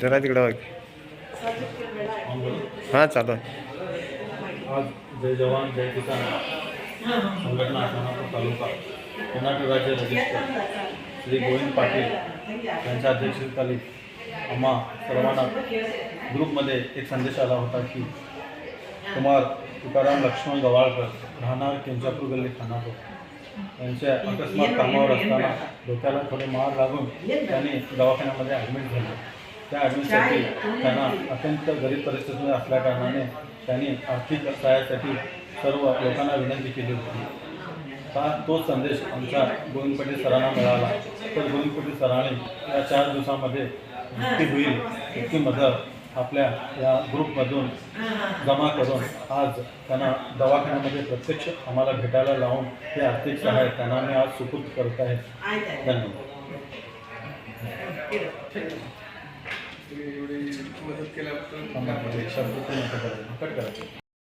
जरा तिकडं बघ. हां चालू आज जय जवान जय किसान. संघटना खानापूर तालुका कर्नाटक राज्य रजिस्टर. श्री गोविंद पाटील यांच्या अध्यक्षतेखाली आम्हा सर्वांना ग्रुपमध्ये एक संदेश आला होता की कुमार तुकाराम लक्ष्मण गवाळकर राहणार केंजापूर गल्ली खानापूर. यांच्या अकस्मात कामावर असताना डोक्याला थोडे मार लागून त्यांनी दवाखान्यामध्ये ॲडमिट झाले. त्या ॲडमिटसाठी त्यांना अत्यंत गरीब परिस्थितीमध्ये असल्याकारणाने त्यांनी आर्थिक सहाय्यासाठी सर्व लोकांना विनंती केली होती. का तोच संदेश आमच्या गोविंद पाटील सरांना मिळाला. तर गोविंद पाटील सरांनी या चार दिवसामध्ये जितकी होईल तितकी मदत आपल्या या ग्रुपमधून जमा करून आज त्यांना दवाखान्यामध्ये प्रत्यक्ष आम्हाला भेटायला लावून हे आर्थिक सहाय्य त्यांना मी आज सुपूर्द करत आहे. धन्यवाद.